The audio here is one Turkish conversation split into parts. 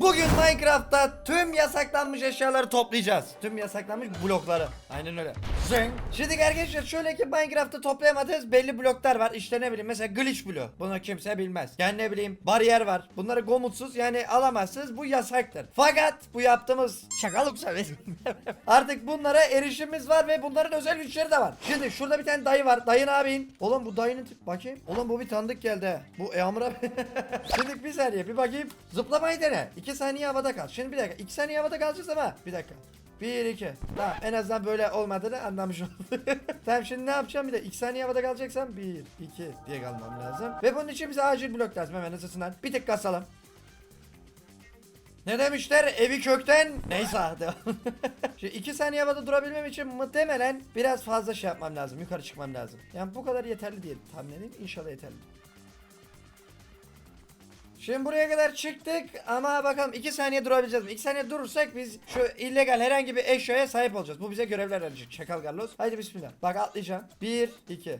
Bugün Minecraft'ta tüm yasaklanmış eşyaları toplayacağız. Tüm yasaklanmış blokları. Aynen öyle. Zeng. Şimdi arkadaşlar şöyle ki Minecraft'ta toplayamadığınız belli bloklar var. İşte ne bileyim mesela glitch bloğu. Bunu kimse bilmez. Yani ne bileyim bariyer var. Bunları gomutsuz yani alamazsınız. Bu yasaktır. Fakat bu yaptığımız şakalık. Artık bunlara erişimimiz var ve bunların özel güçleri de var. Şimdi şurada bir tane dayı var. Dayın abin. Oğlum bu dayının bakayım. Oğlum bu bir tanıdık geldi. he. Bu abi. Şimdi bir saniye bir bakayım. Zıplamayı dene. 2 saniye havada kal. Şimdi bir dakika. 2 saniye havada kalacağız ama. Bir dakika. 1 2. Tamam en azından böyle olmadığını anlamış oldum. tamam şimdi ne yapacağım bir de 2 saniye havada kalacaksam 1 2 diye kalmam lazım. Ve bunun için bize acil blok lazım hemen hızlısından. Bir tık kasalım. Ne demişler evi kökten neyse devam. Şimdi 2 saniye havada durabilmem için muhtemelen biraz fazla şey yapmam lazım yukarı çıkmam lazım. Yani bu kadar yeterli diye tahmin edeyim inşallah yeterli. Şimdi buraya kadar çıktık ama bakalım 2 saniye durabileceğiz mi? 2 saniye durursak biz şu illegal herhangi bir eşyaya sahip olacağız. Bu bize görevler verecek. Çakal Carlos. Haydi bismillah. Bak atlayacağım. 1 2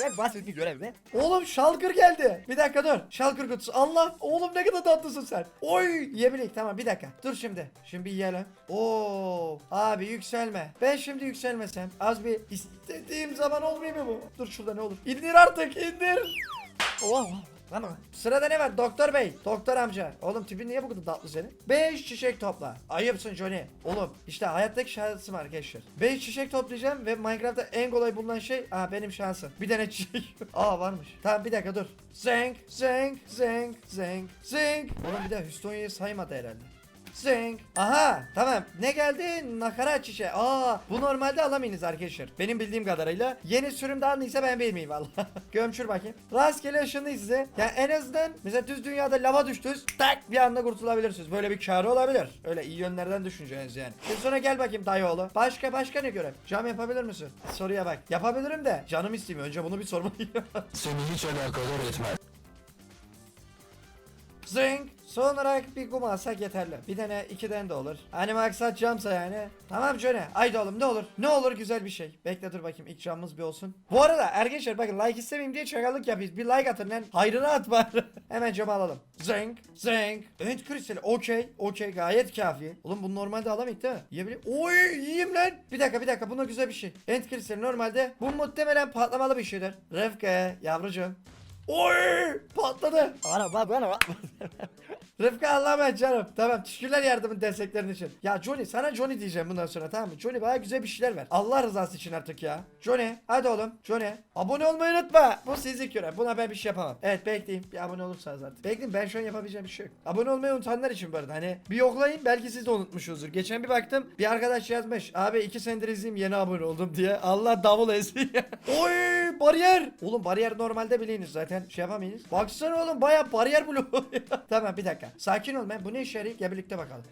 Ve basit bir görev ne? Oğlum şalkır geldi. Bir dakika dur. Şalkır kutusu. Allah. Oğlum ne kadar tatlısın sen. Oy. Yiyebildik. Tamam bir dakika. Dur şimdi. Şimdi bir yiyelim. Oo. Abi yükselme. Ben şimdi yükselmesem az bir istediğim zaman olmuyor mu bu? Dur şurada ne olur. İndir artık indir. Oh, lan o. Sırada ne var? Doktor bey. Doktor amca. Oğlum tipin niye bu kadar tatlı senin? 5 çiçek topla. Ayıpsın Johnny. Oğlum işte hayattaki şansım arkadaşlar. 5 çiçek toplayacağım ve Minecraft'ta en kolay bulunan şey aa benim şansım. Bir tane çiçek. aa varmış. Tamam bir dakika dur. Zenk, zenk, zenk, zenk, zenk. Oğlum bir de Hüstonya'yı saymadı herhalde. Zing. Aha tamam. Ne geldi? Nakarat çiçeği. Aa bu normalde alamayınız arkadaşlar. Benim bildiğim kadarıyla. Yeni sürümde aldıysa ben bilmeyeyim valla. Gömçür bakayım. Rastgele ışınlı size. Yani en azından mesela düz dünyada lava düştünüz. Tak bir anda kurtulabilirsiniz. Böyle bir karı olabilir. Öyle iyi yönlerden düşüneceğiniz yani. Şimdi sonra gel bakayım dayıoğlu. Başka başka ne görev? Cam yapabilir misin? Soruya bak. Yapabilirim de canım istemiyor. Önce bunu bir sormalıyım. Seni hiç alakadar etmez. Zing. Son olarak bir kum alsak yeterli. Bir tane ikiden de olur. Hani maksat camsa yani. Tamam Johnny. Haydi oğlum ne olur. Ne olur güzel bir şey. Bekle dur bakayım ilk camımız bir olsun. Bu arada arkadaşlar bakın like istemeyeyim diye çakallık yapıyoruz. Bir like atın lan. Hayrını at bari. Hemen camı alalım. Zing. Zing. Evet kristali. Okey. Okey gayet kafi. Oğlum bunu normalde alamayız değil mi? Yiyebilir. Oy yiyeyim lan. Bir dakika bir dakika. Buna güzel bir şey. Ent kristali normalde bu muhtemelen patlamalı bir şeydir. Rıfkı yavrucuğum. Oy patladı. Ana bak bana bak. Rıfkı Allah'a emanet canım. Tamam teşekkürler yardımın desteklerin için. Ya Johnny sana Johnny diyeceğim bundan sonra tamam mı? Johnny bana güzel bir şeyler ver. Allah rızası için artık ya. Johnny hadi oğlum. Johnny abone olmayı unutma. Bu sizin görev. Buna ben bir şey yapamam. Evet bekleyin. Bir abone olursanız artık. Bekleyin ben şu an yapabileceğim bir şey yok. Abone olmayı unutanlar için bu arada. Hani bir yoklayın belki siz de unutmuşsunuzdur. Geçen bir baktım bir arkadaş yazmış. Abi iki senedir izleyeyim yeni abone oldum diye. Allah davul etsin ya. Oy bariyer. Oğlum bariyer normalde biliniz zaten şey yapamayız. Baksana oğlum baya bariyer bloğu. tamam bir dakika. Sakin ol ben. Bu ne işe yarayacak? Gel birlikte bakalım.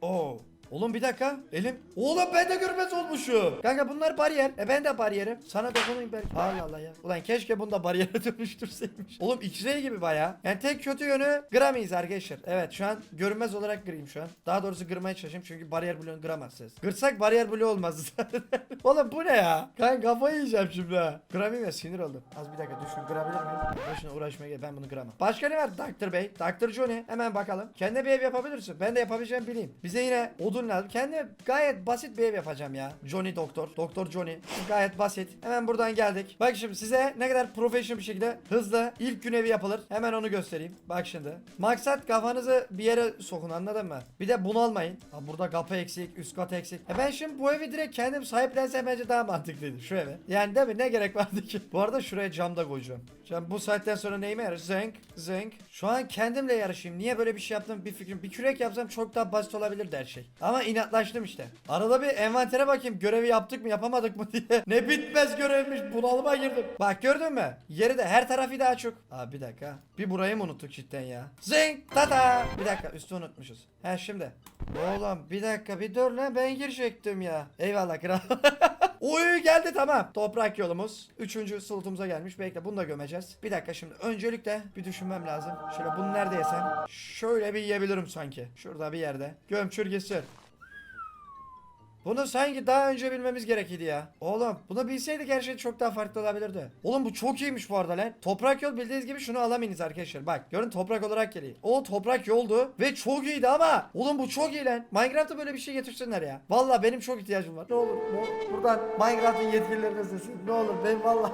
Oo. Oğlum bir dakika. Elim. Oğlum ben de görmez olmuşum. Kanka bunlar bariyer. E ben de bariyerim. Sana dokunayım belki. Allah Allah ya. Ulan keşke bunu da bariyere dönüştürseymiş. Oğlum X-ray gibi baya. Yani tek kötü yönü grameyiz arkadaşlar. Evet şu an görünmez olarak griyim şu an. Daha doğrusu kırmaya çalışayım çünkü bariyer bloğunu kıramazsınız. Kırsak bariyer bloğu olmaz zaten. Oğlum bu ne ya? Kanka kafayı yiyeceğim şimdi ha. Kıramayayım ya sinir oldum. Az bir dakika düşün kırabilir miyim? Başına uğraşmaya gel ben bunu kıramam. Başka ne var Dr. Bey? Dr. Johnny. Hemen bakalım. Kendine bir ev yapabilirsin. Ben de yapabileceğim bileyim. Bize yine odun lazım. Kendime gayet basit bir ev yapacağım ya. Johnny Doktor. Doktor Johnny. Gayet basit. Hemen buradan geldik. Bak şimdi size ne kadar profesyonel bir şekilde hızlı ilk gün evi yapılır. Hemen onu göstereyim. Bak şimdi. Maksat kafanızı bir yere sokun anladın mı? Bir de bunalmayın. Ha burada kapı eksik, üst kat eksik. E ben şimdi bu evi direkt kendim sahiplensem bence daha mantıklıydı şu eve. Yani değil mi? Ne gerek vardı ki? Bu arada şuraya cam da koyacağım. Cam bu saatten sonra neyime yarar? Zenk, zenk. Şu an kendimle yarışayım. Niye böyle bir şey yaptım bir fikrim. Bir kürek yapsam çok daha basit olabilirdi her şey. Ama inatlaştım işte. Arada bir envantere bakayım. Görevi yaptık mı yapamadık mı diye. Ne bitmez görevmiş. Bunalıma girdim. Bak gördün mü? Yeri de her tarafı daha çok. Aa bir dakika. Bir burayı mı unuttuk cidden ya? Zenk, tata. Bir dakika üstü unutmuşuz. He şimdi. Oğlum bir dakika bir dur lan ben girecektim ya. Eyvallah kral. Oy geldi tamam. Toprak yolumuz. Üçüncü slotumuza gelmiş. Bekle bunu da gömeceğiz. Bir dakika şimdi. Öncelikle bir düşünmem lazım. Şöyle bunu nerede yesem? Şöyle bir yiyebilirim sanki. Şurada bir yerde. Gömçür gitsin. Bunu sanki daha önce bilmemiz gerekirdi ya. Oğlum bunu bilseydik her şey çok daha farklı olabilirdi. Oğlum bu çok iyiymiş bu arada lan. Toprak yol bildiğiniz gibi şunu alamayınız arkadaşlar. Bak görün toprak olarak geliyor. O toprak yoldu ve çok iyiydi ama. Oğlum bu çok iyi lan. Minecraft'a böyle bir şey getirsinler ya. Valla benim çok ihtiyacım var. Ne olur bu- buradan Minecraft'ın yetkililerine seslen. Ne olur benim valla.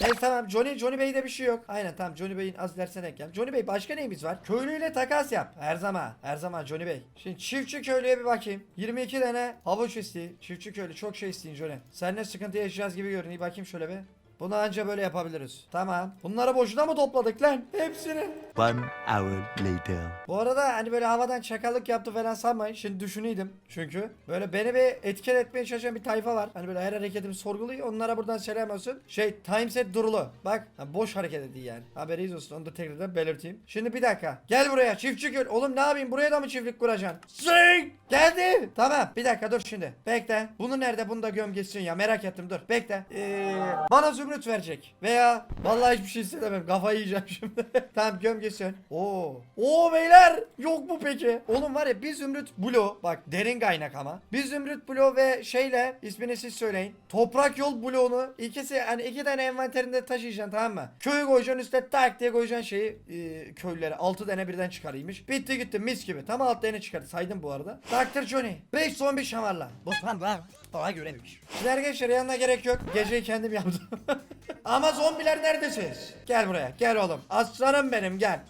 Neyse tamam Johnny, Johnny Bey'de bir şey yok. Aynen tamam Johnny Bey'in az dersine gel. Johnny Bey başka neyimiz var? Köylüyle takas yap. Her zaman. Her zaman Johnny Bey. Şimdi çiftçi köylüye bir bakayım. 22 tane havuç isteği. Çiftçi köylü çok şey isteyin Johnny. Seninle sıkıntı yaşayacağız gibi görünüyor. Bakayım şöyle bir. Bunu anca böyle yapabiliriz. Tamam. Bunları boşuna mı topladık lan? Hepsini. One hour later. Bu arada hani böyle havadan çakallık yaptı falan sanmayın. Şimdi düşünüydüm çünkü. Böyle beni bir etken etmeye çalışan bir tayfa var. Hani böyle her hareketimi sorguluyor. Onlara buradan selam olsun. Şey timeset durulu. Bak ha, boş hareket ediyor yani. Haberiniz olsun onu da tekrardan belirteyim. Şimdi bir dakika. Gel buraya çiftçi köy. Oğlum ne yapayım buraya da mı çiftlik kuracaksın? Zing! Geldi. Tamam bir dakika dur şimdi. Bekle. Bunu nerede? Bunu da göm gitsin ya. Merak ettim dur. Bekle. Ee, bana zümrüt verecek. Veya vallahi hiçbir şey istemem. Kafayı yiyeceğim şimdi. tamam göm gitsin. Oo. Oo beyler. Yok mu peki? Oğlum var ya bir zümrüt bloğu. Bak derin kaynak ama. Bir zümrüt bloğu ve şeyle ismini siz söyleyin. Toprak yol bloğunu ikisi hani iki tane envanterinde taşıyacaksın tamam mı? Köyü koyacaksın üstte tak diye koyacaksın şeyi e, köylülere. 6 tane birden çıkarıymış. Bitti gitti mis gibi. Tam 6 tane çıkardı. Saydım bu arada. Dr. Johnny. 5 son bir şamarla. Bu tam var. Daha görevmiş. Şimdi arkadaşlar yanına gerek yok. Geceyi kendim yaptım. Ama zombiler neredesiniz? Gel buraya. Gel oğlum. Aslanım benim gel.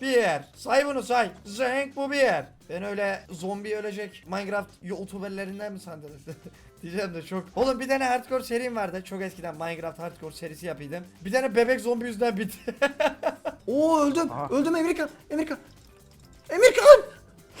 Bir yer. Say bunu say. Zenk bu bir yer. Ben öyle zombi ölecek Minecraft youtuberlerinden mi sandınız? Diyeceğim de çok. Oğlum bir tane hardcore serim vardı. Çok eskiden Minecraft hardcore serisi yapıyordum. Bir tane bebek zombi yüzünden bitti. Oo öldüm. Öldüm Amerika. Amerika. Amerikan.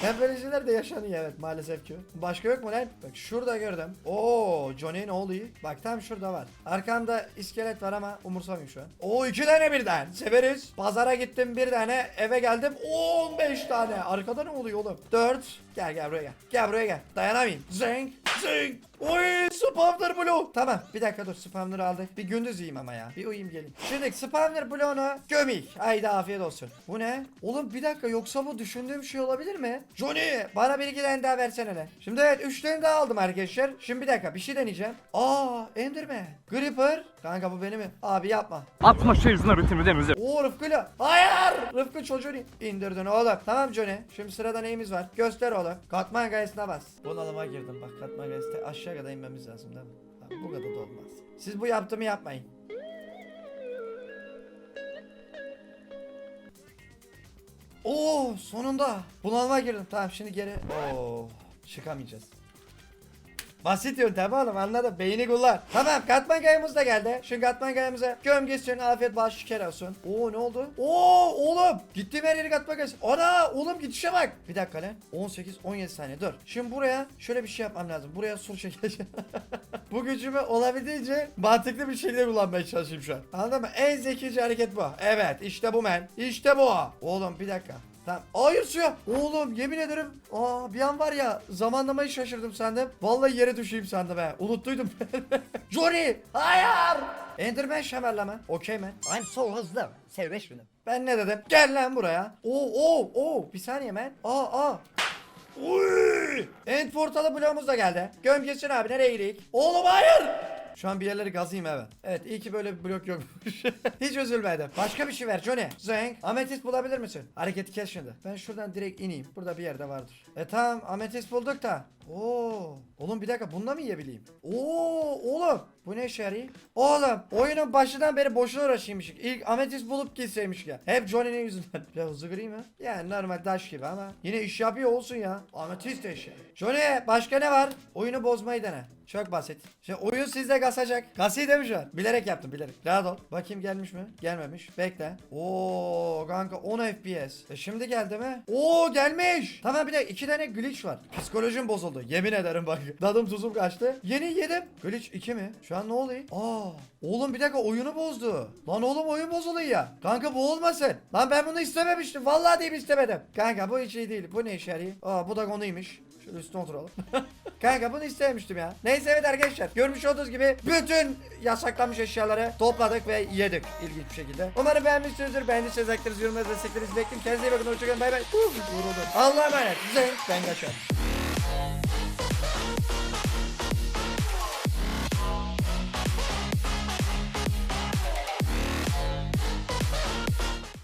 Hem de yaşanıyor evet maalesef ki. Başka yok mu lan? Bak şurada gördüm. Oo Johnny ne oluyor? Bak tam şurada var. Arkamda iskelet var ama umursamıyorum şu an. Oo iki tane birden. Severiz. Pazara gittim bir tane. Eve geldim 15 tane. Arkada ne oluyor oğlum? 4. Gel gel buraya gel. Gel buraya gel. Dayanamayayım. Zeng. Zeng. Oy spawner blue. Tamam bir dakika dur spawner'ı aldık. Bir gündüz yiyeyim ama ya. Bir uyuyayım gelin. Şimdi spawner bloğunu gömik. Haydi afiyet olsun. Bu ne? Oğlum bir dakika yoksa bu düşündüğüm şey olabilir mi? Johnny bana bir iki tane daha versene lan. Şimdi evet 3 tane daha aldım arkadaşlar. Şimdi bir dakika bir şey deneyeceğim. Aa Enderman. Gripper. Kanka bu benim mi? Abi yapma. Atma şu yüzüne bitirme demize. Oo Rıfkı'yla. Hayır. Rıfkı çocuğunu indirdin oğlum. Tamam Johnny. Şimdi sırada neyimiz var? Göster oğlum. Katman gayesine bas. Bunalıma girdim bak katman gayesine aşağı kadar inmemiz lazım değil mi? Abi, bu kadar da olmaz. Siz bu yaptığımı yapmayın. Oo sonunda. Bunalıma girdim. Tamam şimdi geri. Oo çıkamayacağız. Basit yöntem oğlum anladım. Beyni kullan. Tamam katman kayamız da geldi. Şimdi katman kayamıza göm gitsin afiyet baş şeker olsun. Oo ne oldu? Oo oğlum. Gittiğim her yeri katman kayası. Ana oğlum gidişe bak. Bir dakika lan. 18 17 saniye dur. Şimdi buraya şöyle bir şey yapmam lazım. Buraya sur çekeceğim. bu gücümü olabildiğince mantıklı bir şekilde kullanmaya çalışayım şu an. Anladın mı? En zekice hareket bu. Evet işte bu men. İşte bu. Oğlum bir dakika. Tamam. Hayır suya. Oğlum yemin ederim. Aa bir an var ya zamanlamayı şaşırdım sandım. Vallahi yere düşeyim sandım he. Unuttuydum. Johnny. Hayır. Enderman şemerleme. Okey man. I'm so hızlı. Serbest benim. Ben ne dedim? Gel lan buraya. Oo oo oo. Bir saniye man. Aa aa. Uy! End portalı bloğumuz da geldi. Göm geçsin abi nereye gidelim? Oğlum hayır. Şu an bir yerleri gazayım evet. Evet iyi ki böyle bir blok yokmuş. Hiç üzülmedim. Başka bir şey ver Johnny. Zeng. Ametist bulabilir misin? Hareketi kes şimdi. Ben şuradan direkt ineyim. Burada bir yerde vardır. E tamam ametist bulduk da. Oo. Oğlum bir dakika bunda mı yiyebileyim? Oo oğlum. Bu ne yarıyor? Oğlum oyunun başından beri boşuna uğraşıymışık. İlk ametist bulup gitseymiş ya. Hep Johnny'nin yüzünden. Biraz hızlı kırayım ha. Yani normal taş gibi ama. Yine iş yapıyor olsun ya. Ametist eşi. Johnny başka ne var? Oyunu bozmayı dene. Çok basit. Şimdi oyun sizde kasacak. Kasayı demiş an. Bilerek yaptım bilerek. Rahat ol. Bakayım gelmiş mi? Gelmemiş. Bekle. Oo kanka 10 FPS. E şimdi geldi mi? Oo gelmiş. Tamam bir de iki tane glitch var. Psikolojim bozuldu. Yemin ederim bak. Dadım tuzum kaçtı. Yeni yedim. Glitch 2 mi? Şu an ne oluyor? Aa. Oğlum bir dakika oyunu bozdu. Lan oğlum oyun bozuluyor ya. Kanka bu olmasın. Lan ben bunu istememiştim. Vallahi diyeyim istemedim. Kanka bu hiç iyi değil. Bu ne işe yarıyor? Aa bu da konuymuş. Şöyle üstüne oturalım. Kanka bunu istemiştim ya. Neyse evet arkadaşlar. Görmüş olduğunuz gibi bütün yasaklanmış eşyaları topladık ve yedik ilginç bir şekilde. Umarım beğenmişsinizdir. Beğendiyseniz like, yorumlarınızı desteklerinizi bekliyorum. Kendinize iyi bakın. Hoşçakalın. Bay bay. Allah'a emanet. Zenk. Ben kaçar.